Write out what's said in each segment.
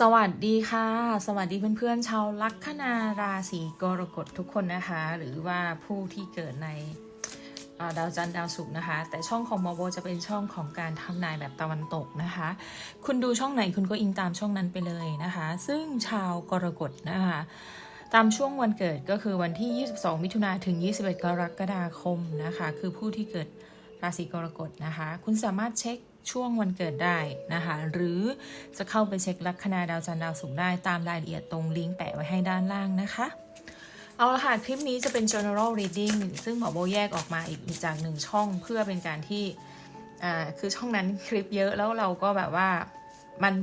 สวัสดีค่ะ สวัสดีเพื่อนๆชาวลัคนาราศีกรกฎทุกคนนะคะ หรือว่าผู้ที่เกิดในดาวจันทร์ดาวศุกร์นะคะ แต่ช่องของมอโบจะเป็นช่องของการทำนายแบบตะวันตกนะคะ คุณดูช่องไหนคุณก็อิงตามช่องนั้นไปเลยนะคะ ซึ่งชาวกรกฎนะคะ ตามช่วงวันเกิดก็คือวันที่ 22 มิถุนาถึง 21 กรกฎาคมนะคะ คือผู้ที่เกิดราศีกรกฎนะคะ คุณสามารถเช็ค ช่วงวันเกิดได้นะคะ หรือจะเข้าไปเช็คลัคนาดาวจันทร์ดาวศุกร์ได้ตามรายละเอียดตรงลิงก์แปะไว้ให้ด้านล่างนะคะ เอาละค่ะ คลิปนี้จะเป็น general reading ซึ่งหมอโบแยกออกมาอีกจากหนึ่งช่องเพื่อเป็นการที่คือช่องนั้นคลิปเยอะแล้วเราก็แบบว่ามัน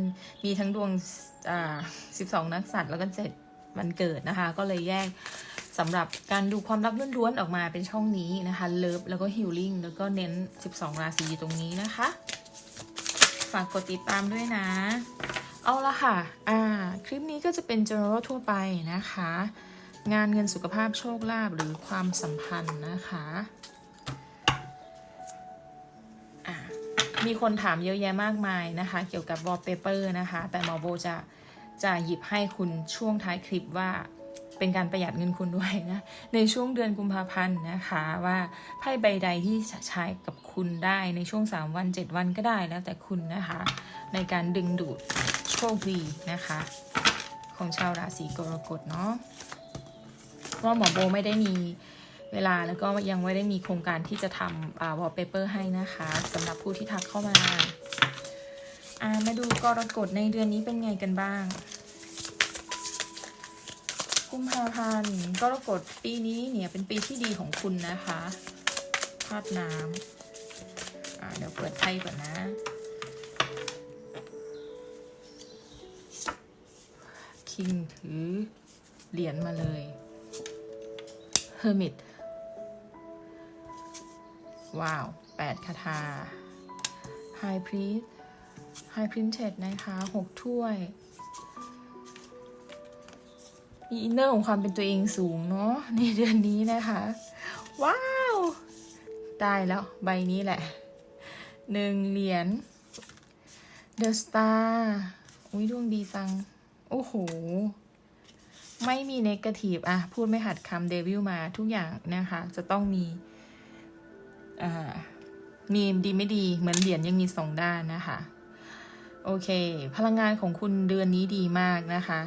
มีทั้งดวง12 นักสัตว์แล้วก็7วันเกิดนะคะ ก็เลยแยกสำหรับการดูความลับล้วนๆออกมาเป็นช่องนี้นะคะ เลิฟแล้วก็ฮิลลิ่งแล้วก็เน้น 12 ราศีอยู่ตรงนี้นะคะ ฝากกดติดตามด้วยนะ เอาละค่ะ อ่า คลิปนี้ก็จะเป็น general ทั่วไปนะคะ งานเงินสุขภาพโชคลาภหรือความสัมพันธ์นะคะอะมีคนถามเยอะแยะมากมายนะคะ เกี่ยวกับ wallpaper นะคะ แต่หมอโบจะจะหยิบให้คุณช่วงท้ายคลิปว่า เป็นการประหยัดเงินคุณด้วยนะ ในช่วงเดือนกุมภาพันธ์นะคะว่าไพ่ใบใดที่ใช้กับคุณได้ในช่วง 3 วัน 7 วันก็ได้แล้วแต่คุณนะคะ ในการดึงดูดโชคดีนะคะ ของชาวราศีกรกฎเนาะว่าหมอโบไม่ได้มีเวลาแล้วก็ยังไม่ได้มีโครงการที่จะทำอ่าวอลเปเปอร์ให้นะคะสำหรับผู้ที่ทักเข้ามาามาดูกรกฎในเดือนนี้เป็นไงกันบ้าง กุมภาพันธ์กรกฎปีนี้เนี่ยเป็นปีที่ดีของคุณนะคะธาตุน้ำเดี๋ยวเปิดไพ่ก่อนนะ คิงถือเหรียญมาเลย Hermit ว้าวแปดคาถา High Priest High Printed นะคะหกถ้วย มีอินเนอร์ของความเป็นตัวเองสูงเนาะในเดือนนี้นะคะ ว้าวได้แล้วใบนี้แหละหนึ่งเหรียญ The Star อุ้ยดวงดีจัง โอ้โห ไม่มีเนกาทีฟอะพูดไม่หัดคำเดวิลมาทุกอย่างนะคะ จะต้องมีอ่ามีดีไม่ดีเหมือนเหรียญยังมีสองด้านนะคะ โอเค พลังงานของคุณเดือนนี้ดีมากนะคะ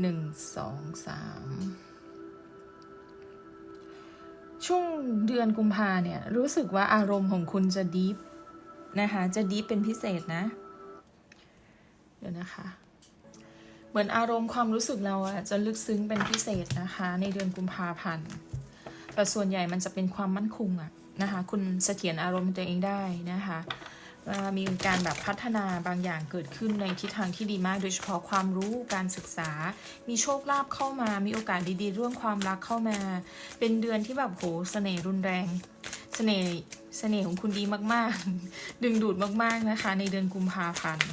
หนึ่งสองสามช่วงเดือนกุมภาเนี่ย รู้สึกว่าอารมณ์ของคุณจะดีฟนะคะ จะดีฟเป็นพิเศษนะ เดี๋ยวนะคะ เหมือนอารมณ์ความรู้สึกเราอะจะลึกซึ้งเป็นพิเศษนะคะ ในเดือนกุมภาพันธ์แต่ส่วนใหญ่มันจะเป็นความมั่นคงอะนะคะ คุณเสถียรอารมณ์ตัวเองได้นะคะ มีการแบบพัฒนาบางอย่างเกิดขึ้นในทิศทางที่ดีมาก โดยเฉพาะความรู้การศึกษา มีโชคลาภเข้ามา มีโอกาสดีๆ เรื่องความรักเข้ามา เป็นเดือนที่แบบโหเสน่ห์รุนแรงเสน่ห์เสน่ห์ของคุณดีมากๆ ดึงดูดมากๆนะคะ ในเดือนกุมภาพันธ์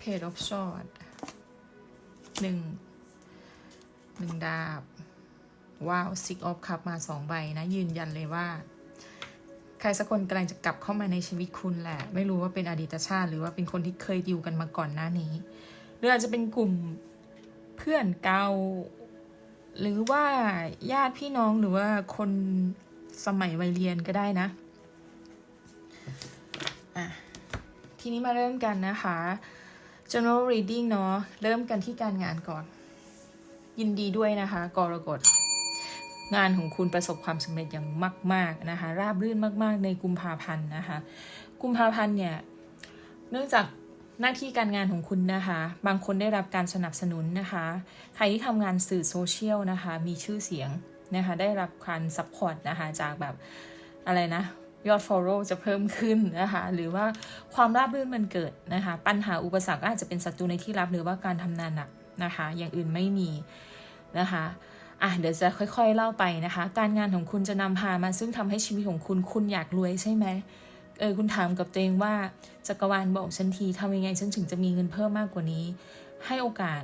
Page of Swords หนึ่งหนึ่งดาบ ว้าว Six of Cup มาสองใบนะ ยืนยันเลยว่า ครสักคนกำลังจะกลับเข้ามาในชีวิตคุณแหละ ไม่รู้ว่าเป็นอดีตชาติ หรือว่าเป็นคนที่เคยดิวกันมาก่อนหน้านี้ หรืออาจจะเป็นกลุ่มเพื่อนเก่าหรือว่าญาติพี่น้องหรือว่าคนสมัยวัยเรียนก็ได้นะอะทีนี้มาเริ่มกันนะคะ general reading เนาะเริ่มกันที่การงานก่อน ยินดีด้วยนะคะกรกฎ งานของคุณประสบความสำเร็จอย่างมาก ๆ นะคะ ราบรื่นมาก ๆ ในกุมภาพันธ์นะคะ กุมภาพันธ์เนี่ย เนื่องจากหน้าที่การงานของคุณนะคะ บางคนได้รับการสนับสนุนนะคะ ใครที่ทำงานสื่อโซเชียลนะคะ มีชื่อเสียงนะคะ ได้รับการซัพพอร์ตนะคะ จากแบบอะไรนะยอด follow จะเพิ่มขึ้นนะคะ หรือว่าความราบรื่นมันเกิดนะคะ ปัญหาอุปสรรคอาจจะเป็นศัตรูในที่ลับหรือว่าการทำงานหนักนะคะ อย่างอื่นไม่มีนะคะ อะเดี๋ยวจะค่อย ๆเล่าไปนะคะ การงานของคุณจะนำพามาซึ่งทำให้ชีวิตของคุณคุณอยากรวยใช่ไหมเออคุณถามกับตัวเองว่าจักรวาลบอกฉันทีทำยังไงฉันถึงจะมีเงินเพิ่มมากกว่านี้ ให้โอกาส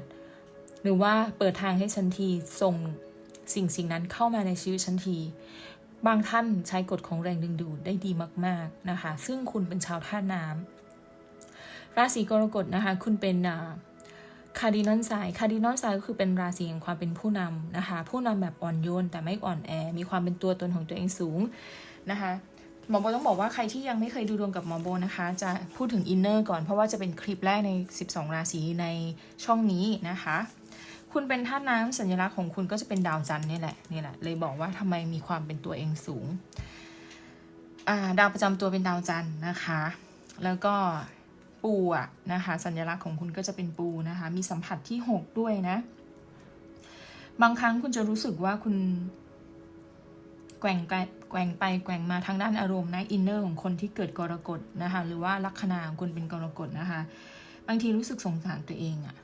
หรือว่าเปิดทางให้ฉันทีส่งสิ่งสิ่งนั้นเข้ามาในชีวิตฉันที บางท่านใช้กฎของแรงดึงดูดได้ดีมาก ๆนะคะ ซึ่งคุณเป็นชาวท่าน้ำราศีกรกฎนะคะ คุณเป็น คาร์ดินอลไซคาร์ดินอลไซก็คือเป็นราศีแห่งความเป็นผู้นำนะคะ ผู้นำแบบอ่อนโยนแต่ไม่อ่อนแอ มีความเป็นตัวตนของตัวเองสูงนะคะหมอโบต้องบอกว่าใครที่ยังไม่เคยดูดวงกับหมอโบนะคะ จะพูดถึงอินเนอร์ก่อนเพราะว่าจะเป็นคลิปแรกใน 12 ราศีในช่องนี้นะคะ คุณเป็นธาตุน้ำสัญลักษณ์ของคุณก็จะเป็นดาวจันทร์นี่แหละนี่แหละ เลยบอกว่าทำไมมีความเป็นตัวเองสูงดาวประจำตัวเป็นดาวจันทร์นะคะ แล้วก็ ปูอะนะคะ สัญลักษณ์ของคุณก็จะเป็นปูนะคะ มีสัมผัสที่ 6 ด้วยนะ บางครั้งคุณจะรู้สึกว่าคุณแกว่งไปแกว่งไปแกว่งมาทางด้านอารมณ์นะอินเนอร์ของคนที่เกิดกรกฎนะคะหรือว่าลัคนาของคุณเป็นกรกฎนะคะ บางทีรู้สึกสงสารตัวเองอะ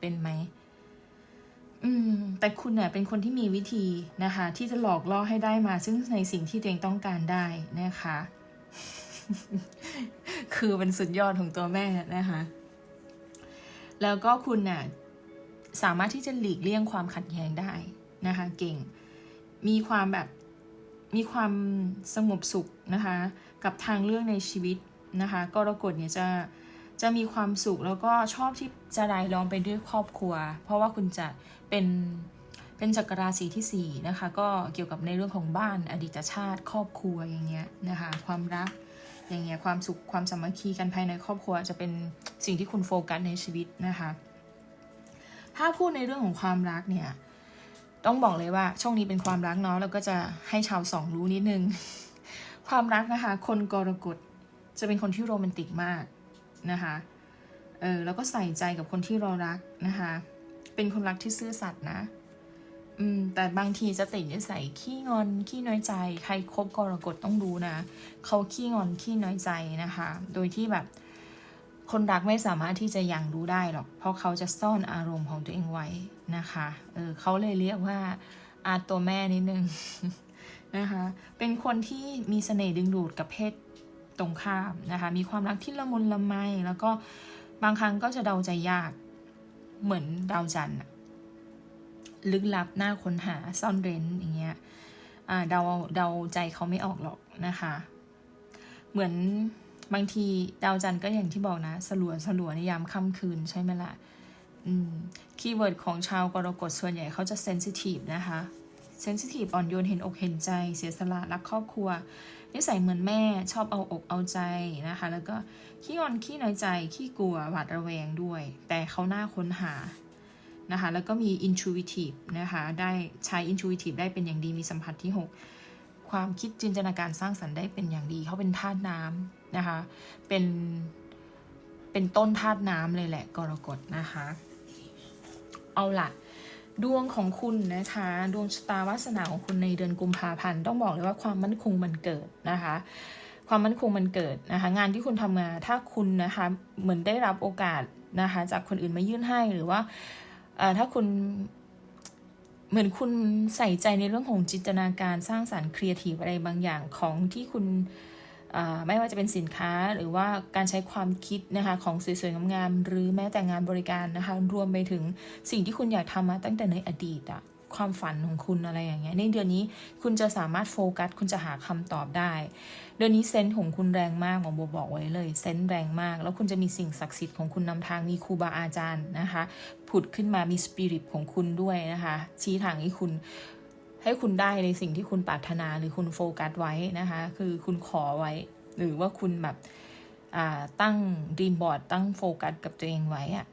เป็นไหมอืมแต่คุณเนี่ยเป็นคนที่มีวิธีนะคะ ที่จะหลอกล่อให้ได้มาซึ่งในสิ่งที่ตัวเองต้องการได้นะคะ คือเป็นสุดยอดของตัวแม่นะคะ แล้วก็คุณน่ะสามารถที่จะหลีกเลี่ยงความขัดแย้งได้นะคะ เก่ง มีความแบบมีความสงบสุขนะคะ กับทางเลือกในชีวิตนะคะกรกฎเนี่ยจะจะมีความสุขแล้วก็ชอบที่จะรายล้อมไปด้วยครอบครัว เพราะว่าคุณจะเป็นเป็นจักรราศีที่4นะคะก็เกี่ยวกับในเรื่องของบ้านอดีตชาติ ครอบครัวอย่างเงี้ยนะคะความรัก อย่างเงี้ยความสุขความสามัคคีกันภายในครอบครัวจะเป็นสิ่งที่คุณโฟกัสในชีวิตนะคะ ถ้าพูดในเรื่องของความรักเนี่ย ต้องบอกเลยว่าช่วงนี้เป็นความรักเนาะแล้วก็จะให้ชาวสองรู้นิดนึง ความรักนะคะ คนกรกฎจะเป็นคนที่โรแมนติกมากนะคะเออแล้วก็ใส่ใจกับคนที่เรารักนะคะ เป็นคนรักที่ซื่อสัตย์นะ อืมแต่บางทีจะติดนิสัยขี้งอนขี้น้อยใจ ใครคบกรกฎต้องดูนะเขาขี้งอนขี้น้อยใจนะคะ โดยที่แบบคนรักไม่สามารถที่จะยังรู้ได้หรอก เพราะเขาจะซ่อนอารมณ์ของตัวเองไว้นะคะ เออเขาเลยเรียกว่าอาตัวแม่นิดนึงนะคะ เป็นคนที่มีเสน่ห์ดึงดูดกับเพศตรงข้ามนะคะ มีความรักที่ละมุนละไม แล้วก็บางครั้งก็จะเดาใจยาก เหมือนดาวจันทร์ ลึกลับหน้าค้นหาซ่อนเร้นอย่างเงี้ยเดาเดาใจเขาไม่ออกหรอกนะคะ เหมือนบางทีดาวจันทร์ก็อย่างที่บอกนะสลัวสลัวในยามค่ำคืนใช่ไหมละ่ะคีย์เวิร์ดของชาวกรกฎส่วนใหญ่เขาจะเซนซิทีฟนะคะเซนซิทีฟอ่อนโยนเห็นอกเห็นใจ เสียสละรักครอบครัวนิสัยเหมือนแม่ชอบเอาอกเอาใจนะคะ แล้วก็ขี้งอนขี้น้อยใจขี้กลัวหวาดระแวงด้วย แต่เขาหน้าค้นหา นะคะแล้วก็มี intuitive นะคะได้ใช้ intuitive ได้เป็นอย่างดีมีสัมผัสที่ 6 ความคิดจินตนาการสร้างสรรค์ได้เป็นอย่างดีเขาเป็นธาตุน้ำนะคะเป็นเป็นต้นธาตุน้ำเลยแหละกรกฎนะคะ เอาล่ะดวงของคุณนะคะ ดวงชะตาวาสนาของคุณในเดือนกุมภาพันธ์ต้องบอกเลยว่าความมั่นคงมันเกิดนะคะความมั่นคงมันเกิดนะคะ งานที่คุณทำมาถ้าคุณนะคะเหมือนได้รับโอกาสนะคะ จากคนอื่นมายื่นให้หรือว่า ถ้าคุณเหมือนคุณใส่ใจในเรื่องของจินตนาการสร้างสารรค์ครีเอทีฟอะไรบางอย่างของที่คุณไม่ว่าจะเป็นสินค้าหรือว่าการใช้ความคิดนะคะของสวยๆงามๆหรือแม้แต่งานบริการนะคะรวมไปถึงสิ่งที่คุณอยากทำมาตั้งแต่ในอดีตอะความฝันของคุณอะไรอย่างเงี้ยในเดือนนี้คุณจะสามารถโฟกัสคุณจะหาคำตอบได้ เดือนนี้เซนส์ของคุณแรงมากหมอโบบอกไว้เลยเซนส์แรงมาก แล้วคุณจะมีสิ่งศักดิ์สิทธิ์ของคุณนำทางมีครูบาอาจารย์นะคะ ผุดขึ้นมามีสปิริตของคุณด้วยนะคะ ชี้ทางให้คุณให้คุณได้ในสิ่งที่คุณปรารถนาหรือคุณโฟกัสไว้นะคะ คือคุณขอไว้ หรือว่าคุณแบบตั้งดีมบอร์ดตั้งโฟกัสกับตัวเองไว้อะ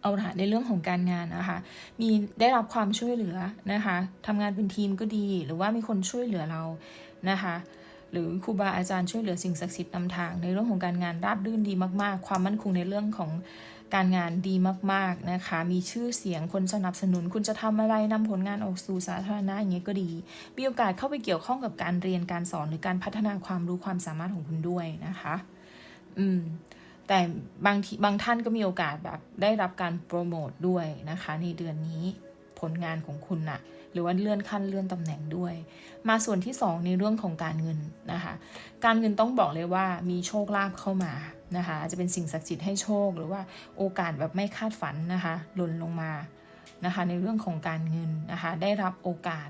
เอาละในเรื่องของการงานนะคะ มีได้รับความช่วยเหลือนะคะทำงานเป็นทีมก็ดี หรือว่ามีคนช่วยเหลือเรานะคะ หรือครูบาอาจารย์ช่วยเหลือสิ่งศักดิ์สิทธิ์นำทาง ในเรื่องของการงานราบรื่นดีมาก ๆ ความมั่นคงในเรื่องของ การงานดีมากๆนะคะ มีชื่อเสียงคนสนับสนุน คุณจะทำอะไรนำผลงานออกสู่สาธารณะอย่างเงี้ยก็ดี มีโอกาสเข้าไปเกี่ยวข้องกับการเรียนการสอนหรือการพัฒนาความรู้ความสามารถของคุณด้วยนะคะ อืมแต่บางทีบางท่านก็มีโอกาสแบบได้รับการโปรโมทด้วยนะคะ ในเดือนนี้ผลงานของคุณนะ่ะ หรือว่าเลื่อนขั้นเลื่อนตำแหน่งด้วย มาส่วนที่ 2 ในเรื่องของการเงินนะคะ การเงินต้องบอกเลยว่ามีโชคลาภเข้ามา นะคะจะเป็นสิ่งศักดิ์สิทธิ์ให้โชค หรือว่าโอกาสแบบไม่คาดฝันนะคะหล่นลงมานะคะในเรื่องของการเงินนะคะได้รับโอกาส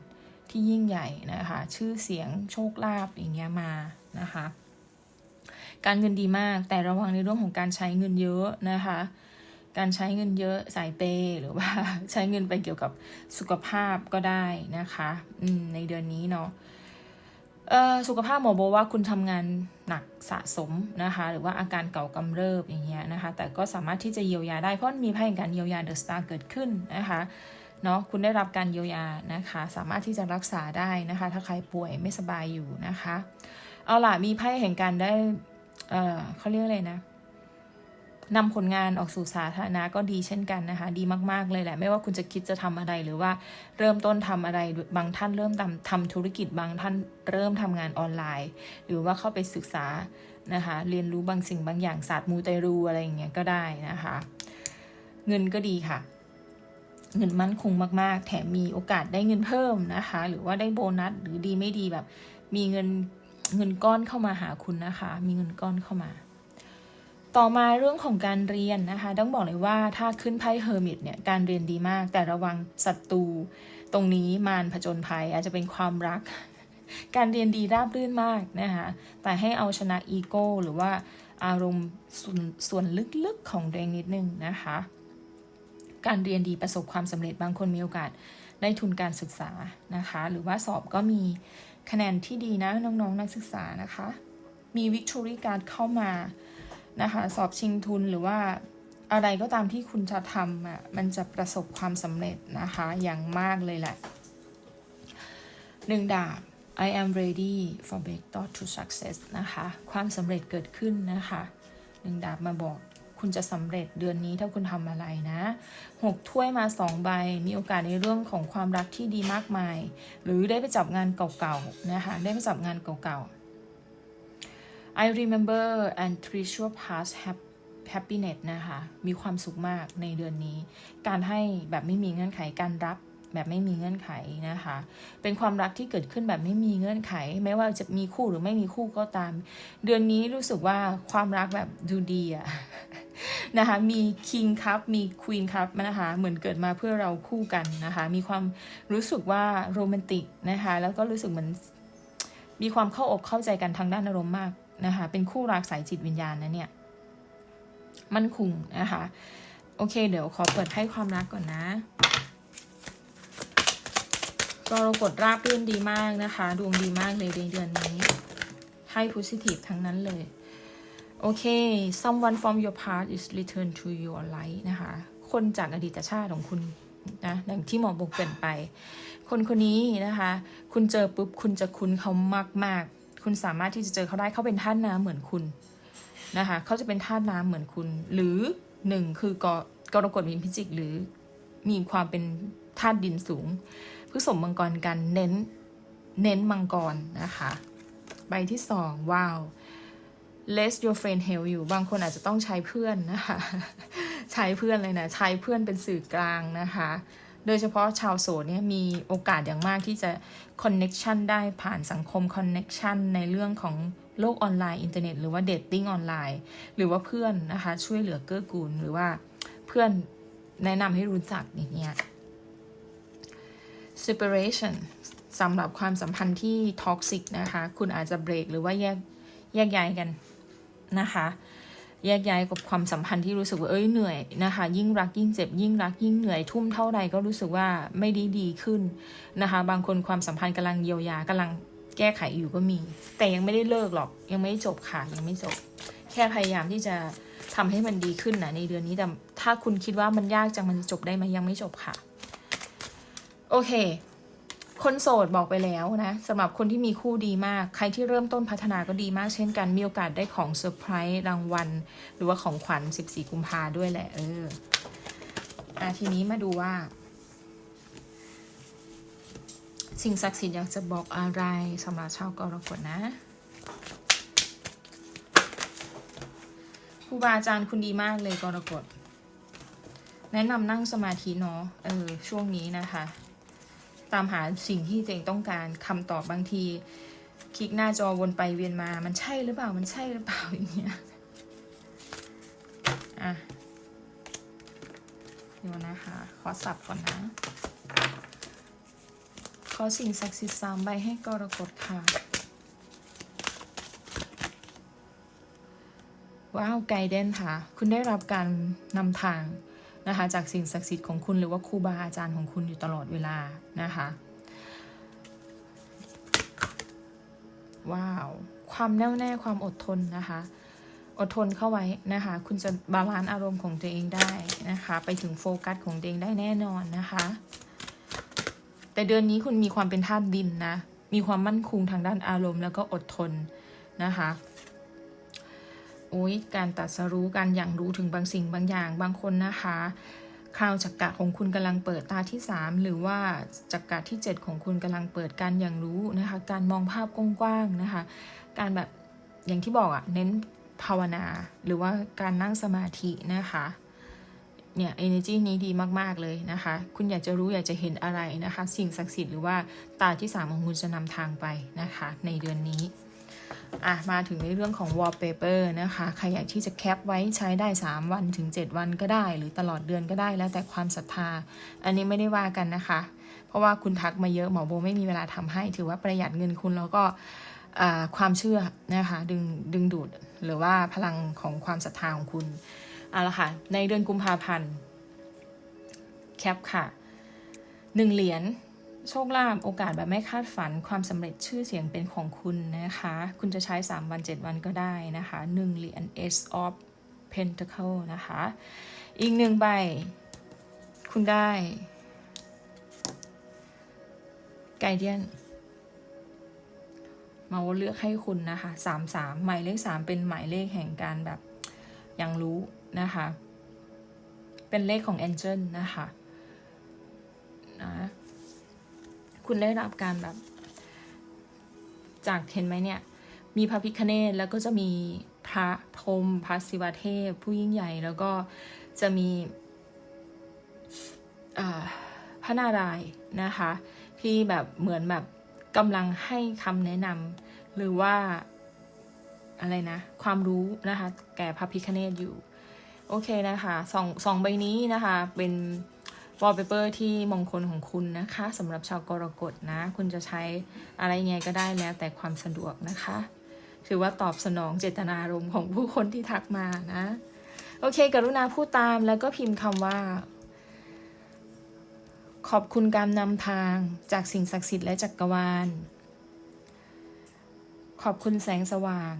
ที่ยิ่งใหญ่นะคะชื่อเสียงโชคลาภอย่างเงี้ยมานะคะการเงินดีมากแต่ระวังในเรื่องของการใช้เงินเยอะนะคะการใช้เงินเยอะสายเปหรือว่าใช้เงินไปเกี่ยวกับสุขภาพก็ได้นะคะในเดือนนี้เนาะสุขภาพหมอบอกว่าคุณทำงาน หนักสะสมนะคะ หรือว่าอาการเก่ากำเริบอย่างเงี้ยนะคะ แต่ก็สามารถที่จะเยียวยาได้เพราะมีไพ่แห่งการเยียวยาเดอะสตาร์เกิดขึ้นนะคะเนาะคุณได้รับการเยียวยานะคะ สามารถที่จะรักษาได้นะคะ ถ้าใครป่วยไม่สบายอยู่นะคะ เอาล่ะมีไพ่แห่งการได้เออเขาเรียกอะไรนะ นำผลงานออกสู่สาธารณะก็ดีเช่นกันนะคะ ดีมาก ๆ เลยแหละ ไม่ว่าคุณจะคิดจะทำอะไรหรือว่าเริ่มต้นทำอะไรบางท่านเริ่มทำทำธุรกิจบางท่านเริ่มทำงานออนไลน์ หรือว่าเข้าไปศึกษานะคะ เรียนรู้บางสิ่งบางอย่างศาสตร์มูเตรูอะไรอย่างเงี้ยก็ได้นะคะ เงินก็ดีค่ะ เงินมั่นคงมาก ๆ แถมมีโอกาสได้เงินเพิ่มนะคะ หรือว่าได้โบนัสหรือดีไม่ดีแบบ มีเงินเงินก้อนเข้ามาหาคุณนะคะ มีเงินก้อนเข้ามา ต่อมาเรื่องของการเรียนนะคะ ต้องบอกเลยว่าถ้าขึ้นไพ่เฮอร์มิตเนี่ยการเรียนดีมาก แต่ระวังศัตรูตรงนี้มารผจญภัยอาจจะเป็นความรัก การเรียนดีราบรื่นมากนะคะแต่ให้เอาชนะอีโก้หรือว่าอารมณ์ส่วนส่วนลึกๆของตัวเองนิดนึงนะคะ การเรียนดีประสบความสำเร็จบางคนมีโอกาสได้ทุนการศึกษานะคะ หรือว่าสอบก็มีคะแนนที่ดีนะน้องๆนนักศึกษานะคะ มีวิกตอรี่การเข้ามา นะคะ สอบชิงทุนหรือว่าอะไรก็ตามที่คุณจะทำอะมันจะประสบความสำเร็จนะคะอย่างมากเลยแหละหนึ่งดาบ I am ready for breakthrough to success นะคะ ความสำเร็จเกิดขึ้นนะคะหนึ่งดาบมาบอกคุณจะสำเร็จเดือนนี้ถ้าคุณทำอะไรนะหกถ้วยมาสองใบ มีโอกาสในเรื่องของความรักที่ดีมากมาย หรือได้ไปจับงานเก่าๆนะคะ ได้ไปจับงานเก่าๆ I remember and treasure past hap- happiness นะคะ มีความสุขมากในเดือนนี้ การให้แบบไม่มีเงื่อนไข การรับแบบไม่มีเงื่อนไขนะคะ เป็นความรักที่เกิดขึ้นแบบไม่มีเงื่อนไข ไม่ว่าจะมีคู่หรือไม่มีคู่ก็ตาม เดือนนี้รู้สึกว่าความรักแบบดูดีอะนะคะ มีคิงคัพมีควีนคัพนะคะ เหมือนเกิดมาเพื่อเราคู่กันนะคะ มีความรู้สึกว่าโรแมนติกนะคะ แล้วก็รู้สึกเหมือนมีความเข้าอกเข้าใจกันทางด้านอารมณ์มาก นะคะเป็นคู่รักสายจิตวิญญาณนะเนี่ยมั่นคงนะคะ โอเค เดี๋ยวขอเปิดให้ความรักก่อนนะกรกฎราบรื่นดีมากนะคะ ดวงดีมากเลยในเดือนนี้ให้ positive ทั้งนั้นเลย โอเค someone from your past is return to your life นะคะ คนจากอดีตชาติของคุณนะอย่างที่หมอบอกเกินไป คนคนนี้นะคะ คุณเจอปุ๊บ คุณจะคุ้นเขามาก ๆ คุณสามารถที่จะเจอเขาได้เขาเป็นท่าตุน้ำเหมือนคุณนะคะเขาจะเป็นท่าตุน้ำเหมือนคุณ หรือหนึ่งคือกกรกฎมีนพิจิกหรือมีความเป็นธาตุดินสูงพฤษภมังกรกันเน้นเน้นมังกรนะคะใบที่สองว้าว let your friend help you บางคนอาจจะต้องใช้เพื่อนนะคะ ใช้เพื่อนเลยนะ ใช้เพื่อนเป็นสื่อกลางนะคะ โดยเฉพาะชาวโสดเนี่ยมีโอกาสอย่างมากที่จะ connection ได้ผ่านสังคม connection ในเรื่องของโลกออนไลน์อินเทอร์เน็ตหรือว่า dating ออนไลน์ หรือว่าเพื่อนนะคะ ช่วยเหลือเกื้อกูล หรือว่าเพื่อนแนะนำให้รู้จักอย่างเงี้ย separation สำหรับความสัมพันธ์ที่ท็อกซิกนะคะ คุณอาจจะเบรกหรือว่าแยกแยกย้ายกันนะคะ แยกย้ายกับความสัมพันธ์ที่รู้สึกว่าเอ้ยเหนื่อยนะคะ ยิ่งรักยิ่งเจ็บ ยิ่งรักยิ่งเหนื่อยทุ่มเท่าใดก็รู้สึกว่าไม่ด้ดีขึ้นนะคะ บางคนความสัมพันธ์กำลังเยียวยากำลังแก้ไขอยู่ก็มี แต่ยังไม่ได้เลิกหรอก ยังไม่จบค่ะยังไม่จบ แค่พยายามที่จะทำให้มันดีขึ้นนะในเดือนนี้แต่ถ้าคุณคิดว่ามันยากจังมันจะจบได้ไหมยังไม่จบค่ะ โอเค คนโสดบอกไปแล้วนะสำหรับคนที่มีคู่ดีมาก ใครที่เริ่มต้นพัฒนาก็ดีมากเช่นกันมีโอกาสได้ของเซอร์ไพรส์รางวัล หรือว่าของขวัญ 14 กุมภาด้วยแหละ เอออะทีนี้มาดูว่า สิ่งศักดิ์สิทธิ์อยากจะบอกอะไรสำหรับชาวกรกฎนะครูบาอาจารย์คุณดีมากเลยกรกฎแนะนำนั่งสมาธิเนาะเออช่วงนี้นะคะ ตามหาสิ่งที่ตัวเองต้องการคำตอบบางที คลิกหน้าจอวนไปเวียนมา มันใช่หรือเปล่า มันใช่หรือเปล่าอย่างเงี้ย อะเดี๋ยวนะคะ ขอสับก่อนนะ ขอสิ่งศักดิ์สิทธิ์สามใบให้กรกฎค่ะ ว้าว ไกด์เดนค่ะ คุณได้รับการนำทาง นะคะจากสิ่งศักดิ์สิทธิ์ของคุณหรือว่าครูบาอาจารย์ของคุณอยู่ตลอดเวลานะคะว้าวความแน่วแน่ความอดทนนะคะอดทนเข้าไว้นะคะ คุณจะบาลานซ์อารมณ์ของตัวเองได้นะคะ ไปถึงโฟกัสของตัวเองได้แน่นอนนะคะ แต่เดือนนี้คุณมีความเป็นธาตุดินนะ มีความมั่นคงทางด้านอารมณ์แล้วก็อดทนนะคะ อ้ยการตัดสรู้การอย่างรู้ถึงบางสิ่งบางอย่างบางคนนะคะคราวจักกะของคุณกำลังเปิดตาที่ 3 หรือว่าจักกะที่ 7 ของคุณกำลังเปิดการอย่างรู้นะคะ การมองภาพกว้างๆนะคะ การแบบอย่างที่บอกอะ่ะเน้นภาวนาหรือว่าการนั่งสมาธินะคะเนี่ย energy นี้ดีมาก ๆ เลยนะคะ คุณอยากจะรู้อยากจะเห็นอะไรนะคะ สิ่งศักดิ์สิทธิ์หรือว่าตาที่ 3 ของคุณจะนำทางไปนะคะ ในเดือนนี้ อะมาถึงในเรื่องของ wallpaper นะคะใครอยากที่จะแคปไว้ใช้ได้ 3 วันถึง 7 วันก็ได้ หรือตลอดเดือนก็ได้แล้วแต่ความศรัทธา อันนี้ไม่ได้ว่ากันนะคะ เพราะว่าคุณทักมาเยอะหมอโบไม่มีเวลาทำให้ ถือว่าประหยัดเงินคุณแล้วก็ความเชื่อนะคะดึงดึงดูดหรือว่าพลังของความศรัทธาของคุณเอาละค่ะในเดือนกุมภาพันธ์แคปค่ะหนึ่งเหรียญ โชคลาภโอกาสแบบไม่คาดฝันความสำเร็จชื่อเสียงเป็นของคุณนะคะ คุณจะใช้ 3 วัน 7 วันก็ได้นะคะหนึ่งเหรียญ Ace of Pentacle นะคะ อีกหนึ่งใบ คุณได้ไกเดียนมาว่าเลือกให้คุณนะคะสามสามหมายเลขสามเป็นหมายเลขแห่งการแบบยังรู้นะคะ เป็นเลขของ Angel นะคะนะ คุณได้รับการแบบ จากเห็นไหมเนี่ย มีพระพิคเนตแล้วก็จะมีพระพรมพระศิวเทพ ผู้ยิ่งใหญ่แล้วก็จะมีพระนารายนะคะ ที่แบบเหมือนแบบกำลังให้คำแนะนำหรือว่าอะไรนะ ความรู้นะคะ แก่พระพิคเนตอยู่ โอเคนะคะสองสองใบนี้นะคะ เป็น wallpaper ที่มงคลของคุณนะคะสำหรับชาวกรกฎนะ คุณจะใช้อะไรไงก็ได้แล้วแต่ความสะดวกนะคะ ถือว่าตอบสนองเจตนารมณ์ของผู้คนที่ทักมานะ โอเค กรุณาพูดตามแล้วก็พิมพ์คำว่า ขอบคุณการนำทางจากสิ่งศักดิ์สิทธิ์และจักรวาล ขอบคุณแสงสว่าง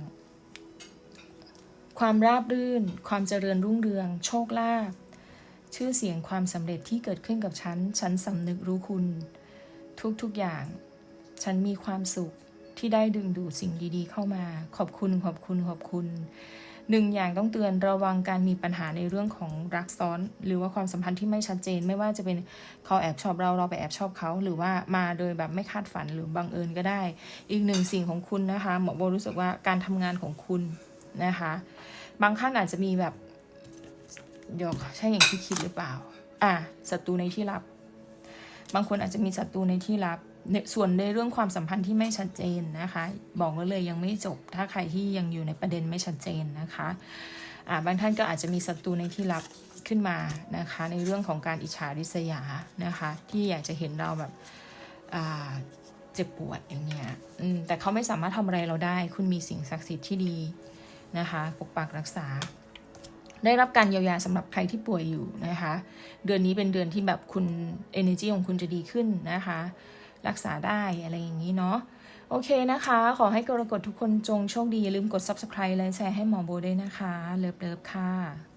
ความราบรื่น ความเจริญรุ่งเรือง โชคลาภ ชื่อเสียงความสำเร็จที่เกิดขึ้นกับฉัน ฉันสำนึกรู้คุณ ทุกๆอย่าง ฉันมีความสุขที่ได้ดึงดูดสิ่งดีๆ เข้ามา ขอบคุณขอบคุณขอบคุณหนึ่งอย่างต้องเตือนระวังการมีปัญหาในเรื่องของรักซ้อน หรือว่าความสัมพันธ์ที่ไม่ชัดเจน ไม่ว่าจะเป็นเขาแอบชอบเราเราไปแอบชอบเขาหรือว่ามาโดยแบบไม่คาดฝันหรือบังเอิญก็ได้ อีกหนึ่งสิ่งของคุณนะคะหมอโบรู้สึกว่าการทำงานของคุณนะคะ บางท่านอาจจะมีแบบ เดี๋ยวใช่อย่างที่คิดหรือเปล่า อะศัตรูในที่ลับ บางคนอาจจะมีศัตรูในที่ลับในส่วนในเรื่องความสัมพันธ์ที่ไม่ชัดเจนนะคะ บอกไว้เลยยังไม่จบ ถ้าใครที่ยังอยู่ในประเด็นไม่ชัดเจนนะคะอ่าบางท่านก็อาจจะมีศัตรูในที่ลับขึ้นมานะคะ ในเรื่องของการอิจฉาริษยานะคะ ที่อยากจะเห็นเราแบบอ่าเจ็บปวดอย่างเงี้ยอืมแต่เขาไม่สามารถทำอะไรเราได้ คุณมีสิ่งศักดิ์สิทธิ์ที่ดีนะคะ ปกปักรักษา ได้รับการเยียวยาสำหรับใครที่ป่วยอยู่นะคะ เดือนนี้เป็นเดือนที่แบบคุณ energy ของคุณจะดีขึ้นนะคะ รักษาได้อะไรอย่างนี้เนาะโอเคนะคะ ขอให้กรกฎทุกคนจงโชคดี อย่าลืมกด subscribe และแชร์ให้หมอโบด้วยนะคะ เลิฟเลิฟค่ะ